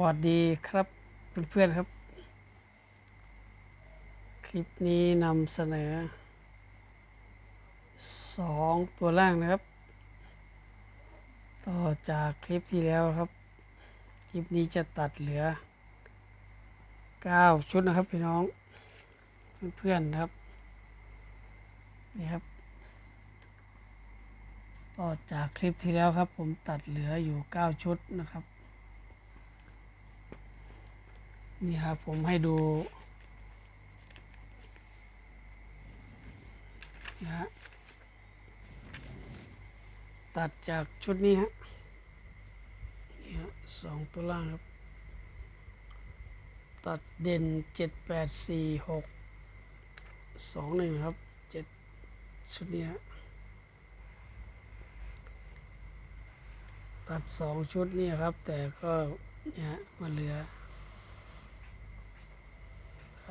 วัสดีครับเพื่อนๆครับ คลิปนี้นำเสนอสองตัวล่างนะครับ ต่อจากคลิปที่แล้วครับ คลิปนี้จะตัดเหลือ 9 ชุดนะครับพี่น้องเพื่อนๆนะครับนี่ครับ ต่อจากคลิปที่แล้วครับ ผมตัดเหลืออยู่ 9 ชุดนะครับ นี่ครับผมให้ดูนะฮะตัดจากชุดนี้ฮะนี่ฮะสองตัวล่างครับ ตัดเด่นเจ็ดแปดสี่หกสองหนึ่งครับเจ็ดชุดนี้ฮะตัดสองชุดนี่ครับ แต่ก็เนี่ยมาเหลือ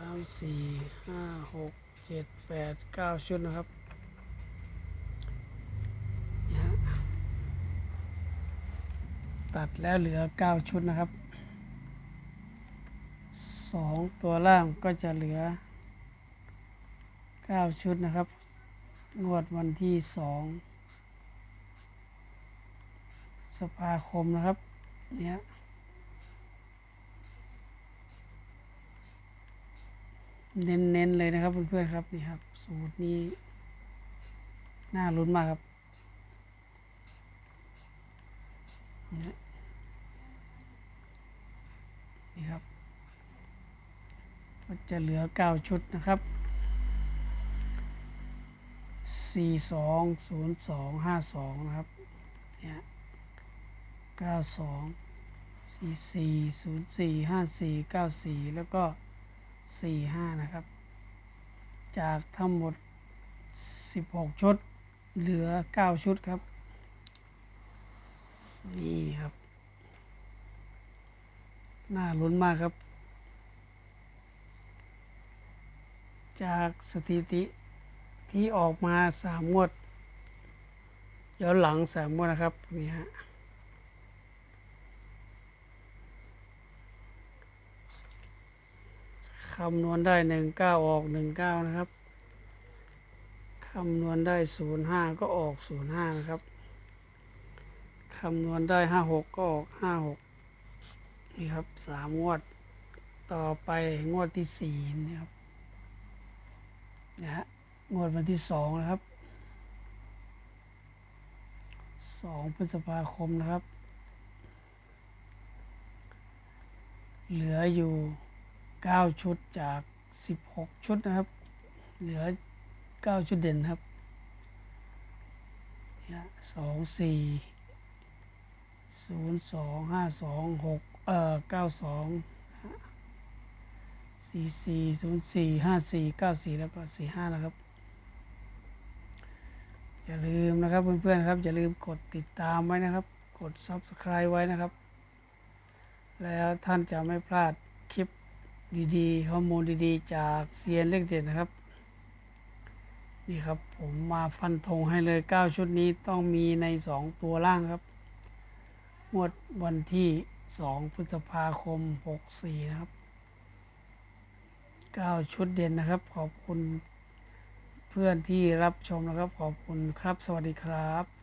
ามสี่ห้าหกเจ็ดแปดเก้าชุดนะครับนี่ฮะตัดแล้วเหลือเก้าชุดนะครับสองตัวล่างก็จะเหลือเก้าชุดนะครับ งวดวันที่สองสภาคมนะครับ เนี่ย เน้นๆเลยนะครับเพื่อนๆครับนี่ครับ สูตรนี้ น่าลุ้นมากครับนี่ครับก็จะเหลือเก้าชุดนะครับสี่สองศูนย์สองห้าสองนะครับเนี่ยเก้าสองสี่สี่ศูนย์สี่ห้าสี่เก้าสี่แล้วก็ สี่ห้านะครับ จากทั้งหมดสิบหกชุด เหลือเก้าชุดครับ นี่ครับ น่าลุ้นมากครับ จากสถิติที่ออกมาสามงวดย้อนหลังสามงวดนะครับ นี่ฮะ คำนวณได้หนึ่งเก้าออกหนึ่งเก้านะครับ คำนวณได้ศูนย์ห้าก็ออกศูนย์ห้านะครับ คำนวณได้ห้าหกก็ออกห้าหกนี่ครับสามงวดต่อไปงวดที่สี่นี่ครับนะฮะงวดวันที่สองนะครับสองพฤษภาคมนะครับ เหลืออยู่ 9 ชุดจาก 16 ชุดนะครับ เหลือ 9 ชุดเด่นครับสองสี่ศูนย์สองห้าสองหกเอ่อเก้าสองสี่สี่ศูนย์สี่ห้าสี่เก้าสี่แล้วก็สี่ห้านะครับ อย่าลืมนะครับเพื่อนๆครับ อย่าลืมกดติดตามไว้นะครับ กด subscribe ไว้นะครับ แล้วท่านจะไม่พลาดคลิป ดีๆข้อมูลดีๆ จากเซียนเลขเด็ดนะครับ นี่ครับผมมาฟันธงให้เลย 9 ชุดนี้ต้องมีใน 2 ตัวล่างครับงวดวันที่ 2 พฤษภาคม 64 นะครับ 9 ชุดเด่นนะครับ ขอบคุณเพื่อนที่รับชมนะครับ ขอบคุณครับ สวัสดีครับ